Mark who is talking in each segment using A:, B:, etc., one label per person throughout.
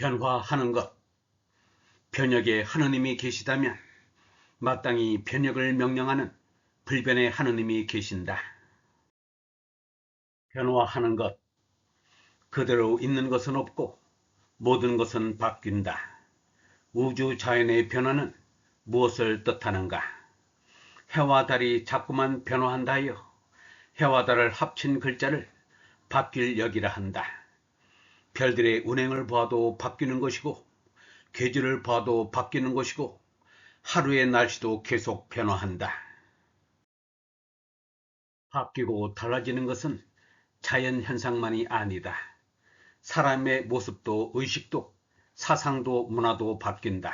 A: 변화하는 것. 변혁에 하느님이 계시다면 마땅히 변혁을 명령하는 불변의 하느님이 계신다. 변화하는 것. 그대로 있는 것은 없고 모든 것은 바뀐다. 우주 자연의 변화는 무엇을 뜻하는가? 해와 달이 자꾸만 변화한다 하여 해와 달을 합친 글자를 바뀔 역이라 한다. 별들의 운행을 봐도 바뀌는 것이고 계절을 봐도 바뀌는 것이고 하루의 날씨도 계속 변화한다. 바뀌고 달라지는 것은 자연 현상만이 아니다. 사람의 모습도 의식도 사상도 문화도 바뀐다.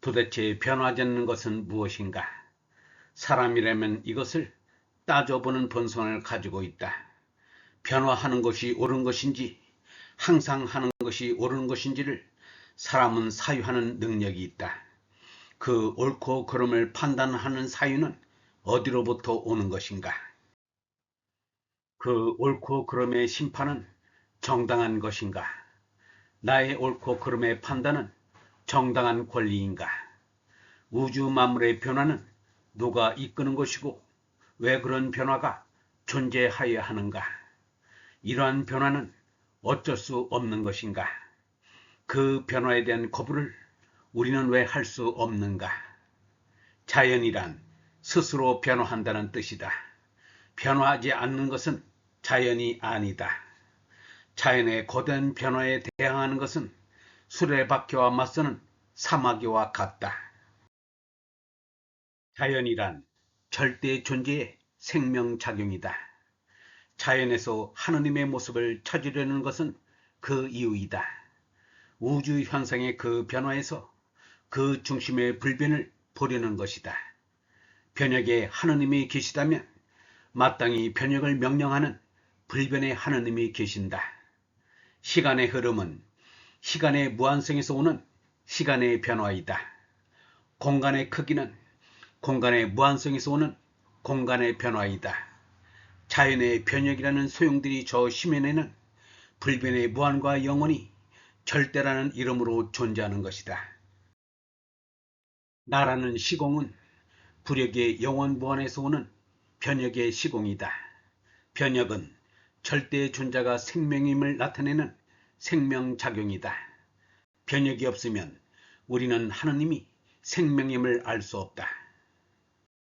A: 도대체 않는 것은 무엇인가? 사람이라면 이것을 따져보는 본성을 가지고 있다. 변화하는 것이 옳은 것인지 항상 하는 것이 옳은 것인지를 사람은 사유하는 능력이 있다. 그 옳고 그름을 판단하는 사유는 어디로부터 오는 것인가? 그 옳고 그름의 심판은 정당한 것인가? 나의 옳고 그름의 판단은 정당한 권리인가? 우주 만물의 변화는 누가 이끄는 것이고 왜 그런 변화가 존재하여야 하는가? 이러한 변화는 어쩔 수 없는 것인가? 그 변화에 대한 거부를 우리는 왜 할 수 없는가? 자연이란 스스로 변화한다는 뜻이다. 변화하지 않는 것은 자연이 아니다. 자연의 거대한 변화에 대항하는 것은 수레바퀴와 맞서는 사마귀와 같다. 자연이란 절대 존재의 생명작용이다. 자연에서 하느님의 모습을 찾으려는 것은 그 이유이다. 우주 현상의 그 변화에서 그 중심의 불변을 보려는 것이다. 변혁에 하느님이 계시다면 마땅히 변혁을 명령하는 불변의 하느님이 계신다. 시간의 흐름은 시간의 무한성에서 오는 시간의 변화이다. 공간의 크기는 공간의 무한성에서 오는 공간의 변화이다. 자연의 변혁이라는 소용들이 저 심연에는 불변의 무한과 영원히 절대라는 이름으로 존재하는 것이다. 나라는 시공은 불역의 영원 무한에서 오는 변혁의 시공이다. 변혁은 절대의 존재가 생명임을 나타내는 생명작용이다. 변혁이 없으면 우리는 하느님이 생명임을 알 수 없다.